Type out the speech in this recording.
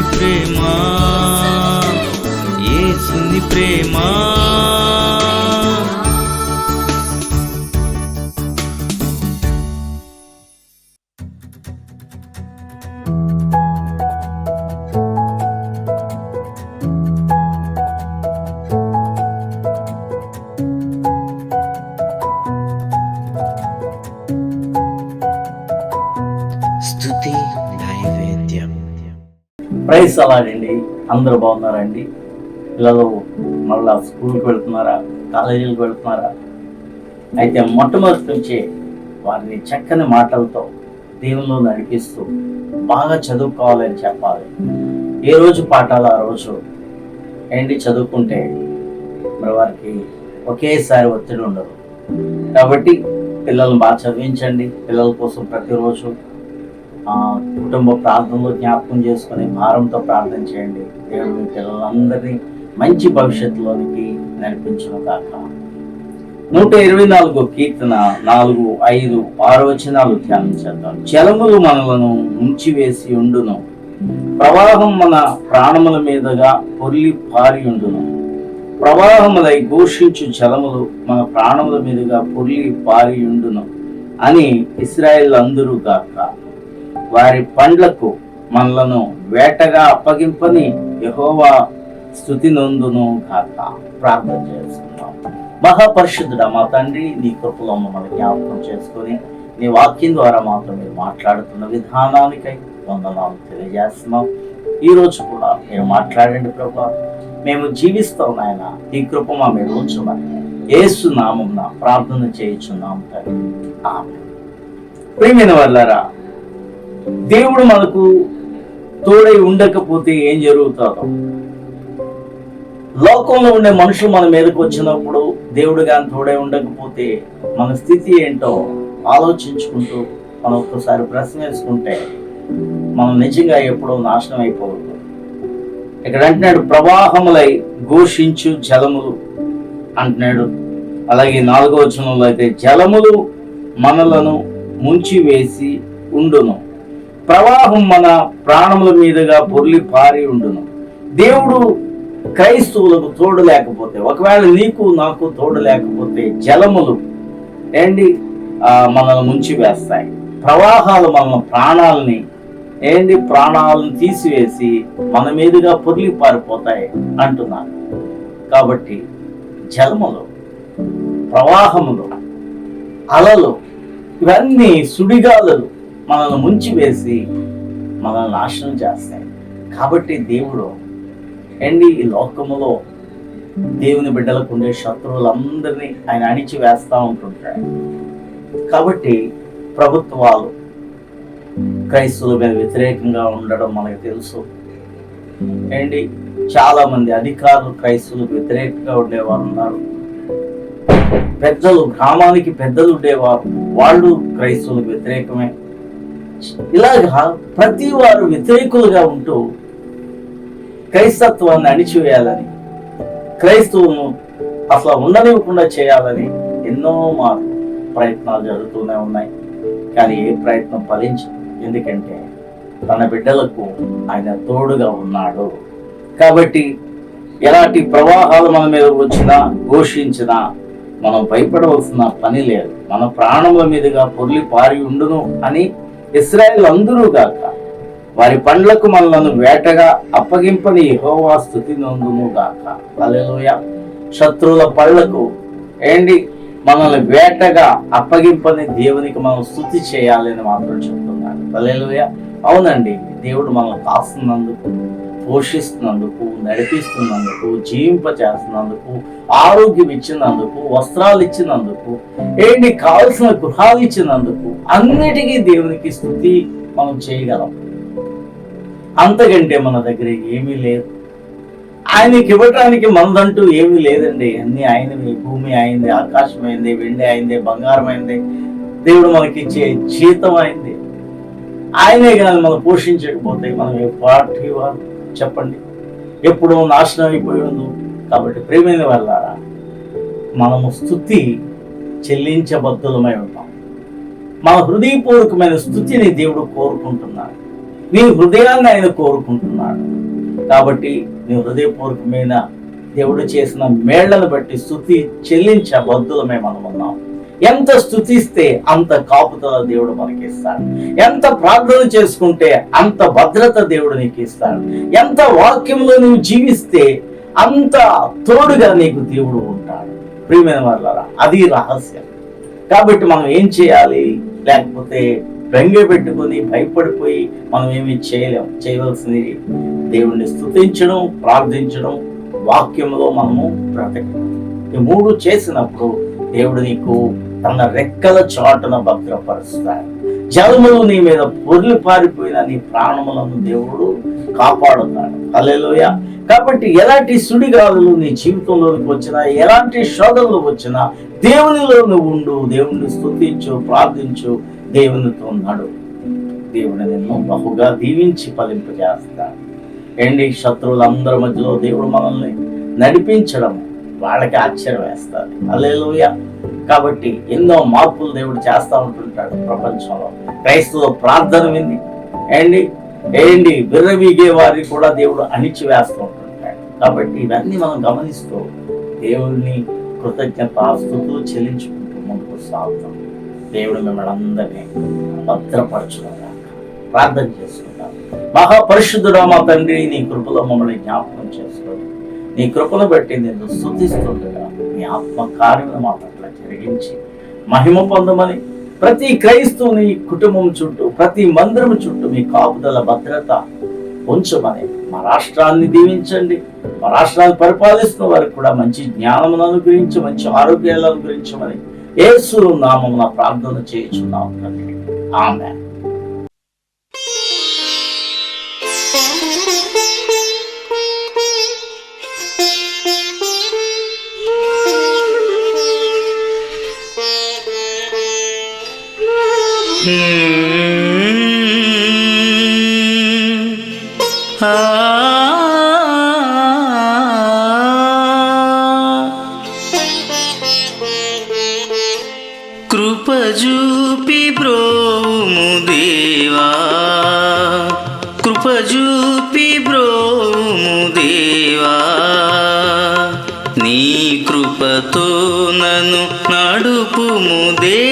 ఏసుని ప్రేమ ఏసుని ప్రేమ. ప్రైస్ అలాడండి అందరూ బాగున్నారండి. పిల్లలు మళ్ళా స్కూల్కి వెళ్తున్నారా? కాలేజీలకు వెళ్తున్నారా? అయితే మొట్టమొదటి నుంచే వారిని చక్కని మాటలతో దేవుల్లో నడిపిస్తూ బాగా చదువుకోవాలని చెప్పాలి. ఏ రోజు పాఠాలు ఆ రోజు? ఏంటి చదువుకుంటే? మరి వారికి ఒకేసారి ఒత్తిడి ఉండదు. కాబట్టి పిల్లల్ని బాగా చదివించండి. పిల్లల కోసం ప్రతిరోజు కుటుంబ ప్రార్థనలో జ్ఞాపకం చేసుకుని భారంతో ప్రార్థన చేయండి. దేవుడు మీ పిల్లలందరినీ మంచి భవిష్యత్తులోనికి నడిపించును కాక నూట ఇరవై నాలుగో కీర్తన నాలుగు ఐదు ఆరు వచనాలు ధ్యానించేద్దాం జలములు మనలను ముంచివేసి ఉండును. ప్రవాహం మన ప్రాణముల మీదుగా పొర్లి పారి ఉండును. ప్రవాహములై ఘోషించు జలములు మన ప్రాణముల మీదుగా పొర్లి పారి ఉండును అని ఇస్రాయేల్ అందరూ గాక. వారి పండ్లకు మనలను వేటగా అప్పగింపని యహోవా స్థుతి నొందును కాక ప్రార్థన చేస్తున్నాం. మహాపరిశుద్ధుడ మా తండ్రి నీ కృపలో మమ్మల్ని జ్ఞాపకం చేసుకొని నీ వాక్యం ద్వారా మాత్రమే మీరు మాట్లాడుతున్న విధానానికై వందనాలు తెలియజేస్తున్నాం. ఈ రోజు కూడా మీరు మాట్లాడండి ప్రభా. మేము జీవిస్తాం నాయన. ఈ కృప మా మీద ఉంచమని. ఏసు నామం ప్రార్థన చేయించున్నాం తండ్రి. ఆమె ప్రియమైన వాళ్ళారా దేవుడు మనకు తోడై ఉండకపోతే ఏం జరుగుతుందో? లోకంలో ఉండే మనుషులు మన మీదకి వచ్చినప్పుడు దేవుడు కానీ తోడై ఉండకపోతే మన స్థితి ఏంటో ఆలోచించుకుంటూ మనం ఒక్కసారి ప్రశ్న వేసుకుంటే మనం నిజంగా ఎప్పుడో నాశనం అయిపోవద్దు. ఇక్కడ అంటున్నాడు ప్రవాహములై ఘోషించు జలములు అంటున్నాడు. అలాగే నాలుగో వచనంలో అయితే జలములు మనలను ముంచివేసి ఉండును. ప్రవాహం మన ప్రాణముల మీదుగా పొర్లి పారి ఉండును. దేవుడు క్రైస్తవులకు తోడు లేకపోతే ఒకవేళ నీకు నాకు తోడు లేకపోతే జలములు ఏంటి? మనల్ని ముంచి వేస్తాయి. ప్రవాహాలు మన ప్రాణాలని ఏంటి? ప్రాణాలను తీసివేసి మన మీదుగా పొర్లి పారిపోతాయి అంటున్నాను కాబట్టి జలములు ప్రవాహములు అలలు ఇవన్నీ సుడిగాలులు మనల్ని ముంచి వేసి మనల్ని నాశనం చేస్తాయి. కాబట్టి దేవుడు అండి ఈ లోకములో దేవుని బిడ్డలకు ఉండే శత్రువులందరినీ ఆయన అణిచి వేస్తూ ఉంటుంటాడు. కాబట్టి ప్రభుత్వాలు క్రైస్తవుల మీద వ్యతిరేకంగా ఉండడం మనకు తెలుసు. ఏంటి చాలా మంది అధికారులు క్రైస్తవులకు వ్యతిరేకంగా ఉండేవారు ఉన్నారు. పెద్దలు గ్రామానికి పెద్దలు ఉండేవారు. వాళ్ళు క్రైస్తవులకు వ్యతిరేకమే. ఇలాగా ప్రతి వారు వ్యతిరేకులుగా ఉంటూ క్రైస్తత్వాన్ని అణిచివేయాలని క్రైస్తవును అసలు ఉండనివ్వకుండా చేయాలని ఎన్నో మార్పు ప్రయత్నాలు జరుగుతూనే ఉన్నాయి. కానీ ఏ ప్రయత్నం ఫలించదు. ఎందుకంటే తన బిడ్డలకు ఆయన తోడుగా ఉన్నాడు. కాబట్టి ఎలాంటి ప్రవాహాలు మన మీద వచ్చినా ఘోషించినా మనం భయపడవలసిన పని లేదు. మన ప్రాణముల మీదుగా పొర్లి పారి ఉండును అని ఇస్రాయల్ అందరూ గాక వారి పండ్లకు మనలను వేటగా అప్పగింపని యెహోవా స్థుతి నందును గాక. హల్లెలూయా. శత్రువుల పళ్ళకు ఏంటి? మనల్ని వేటగా అప్పగింపని దేవునికి మనం స్థుతి చేయాలని మాత్రం చెప్తున్నాడు. హల్లెలూయా. అవునండి దేవుడు మనల్ని కాస్తున్నందుకు పోషిస్తున్నందుకు నడిపిస్తున్నందుకు జీవింపచేస్తున్నందుకు ఆరోగ్యం ఇచ్చినందుకు వస్త్రాలు ఇచ్చినందుకు ఏంటి కావలసిన గృహాలు ఇచ్చినందుకు అన్నిటికీ దేవునికి స్థుతి మనం చేయగలం. అంతకంటే మన దగ్గర ఏమీ లేదు. ఆయనకి ఇవ్వటానికి మనదంటూ ఏమీ లేదండి. అన్ని ఆయనవి. భూమి అయింది ఆకాశం అయింది వెండి అయింది బంగారం అయింది దేవుడు మనకిచ్చే జీతం అయింది ఆయనే కానీ మనం పోషించకపోతే మనం ఏ పార్టీ వారు? చెప్పండి. ఎప్పుడో నాశనం అయిపోయి ఉందో కాబట్టి ప్రేమైన వల్ల మనము స్థుతి చెల్లించబద్ధులమై ఉంటాం మన హృదయపూర్వకమైన స్థుతిని దేవుడు కోరుకుంటున్నాడు. నీ హృదయాన్ని ఆయన కోరుకుంటున్నాడు. కాబట్టి నీ హృదయపూర్వకమైన దేవుడు చేసిన మేళ్ళను బట్టి స్థుతి చెల్లించబద్ధులమే మనం ఉన్నాం ఎంత స్థుతిస్తే అంత కాపుతో దేవుడు మనకి ఇస్తాడు ఎంత ప్రార్థన చేసుకుంటే అంత భద్రత దేవుడు నీకు ఇస్తాడు ఎంత వాక్యంలో నువ్వు జీవిస్తే అంత తోడుగా నీకు దేవుడు ఉంటాడు. ప్రియమైన వాళ్ళరా అది రహస్యం. కాబట్టి మనం ఏం చేయాలి? లేకపోతే బెంగ పెట్టుకొని భయపడిపోయి మనం ఏమి చేయలేం. చేయవలసింది దేవుణ్ణి స్తుతించడం ప్రార్థించడం వాక్యంలో మనము బ్రతకడం. ఈ మూడు చేసినప్పుడు దేవుడు నీకు తన రెక్కల చాటున భద్రపరుస్తాడు. జలములు నీ మీద పొర్లి పారిపోయిన నీ ప్రాణములను దేవుడు కాపాడుతాడు. అలెలోయ కాబట్టి ఎలాంటి సుడిగాలులు నీ జీవితంలోకి వచ్చినా ఎలాంటి శోధనలు వచ్చినా దేవునిలో నువ్వు ఉండు దేవుణ్ణి స్తుతించు ప్రార్థించు దేవునితో ఉన్నాడు దేవుడు నిన్ను బహుగా దీవించి ఫలింపజేస్తాడు ఎండి శత్రువులందరి మధ్యలో దేవుడు మనల్ని నడిపించడం వాళ్ళకి ఆశ్చర్యం వేస్తారు అల్లెలుయ కాబట్టి ఎన్నో మార్పులు దేవుడు చేస్తూ ఉంటుంటాడు ప్రపంచంలో. క్రైస్తవ ప్రార్థన వింది. ఏంటి? ఏంటి? బిర్రవీగే వారిని కూడా దేవుడు అణిచివేస్తూ ఉంటుంటాడు. కాబట్టి ఇవన్నీ మనం గమనిస్తూ దేవుడిని కృతజ్ఞత స్థుతులు చెల్లించుకుంటూ ముందుకు సాగుతాం. దేవుడు మిమ్మల్ని అందరినీ భద్రపరచుకుందాం ప్రార్థన చేసుకుంటాం. మహాపరిశుద్ధుడా మా తండ్రి నీ కృపలో మమ్మల్ని జ్ఞాపకం చేసుకోండి. నీ కృపను బట్టి నేను శుద్ధిస్తుండగా నీ ఆత్మ కార్యములు మా జరిగించి మహిమ పొందమని ప్రతి క్రైస్తవుని కుటుంబం చుట్టూ ప్రతి మందిరం చుట్టూ మీ కాపుదల భద్రత ఉంచమని మా రాష్ట్రాన్ని దీవించండి. మా రాష్ట్రాన్ని పరిపాలిస్తున్న వారికి కూడా మంచి జ్ఞానమును అనుగ్రహించి మంచి ఆరోగ్యాలను అనుగ్రహించమని ఏసు నామమున ప్రార్థన చేయించున్నాం ఆమె Hmm. Ah. కృపజూపి బ్రోము దేవా. కృపజూపి బ్రోము దేవా. నీ కృపతో నన్ను నడుపుము దేవా.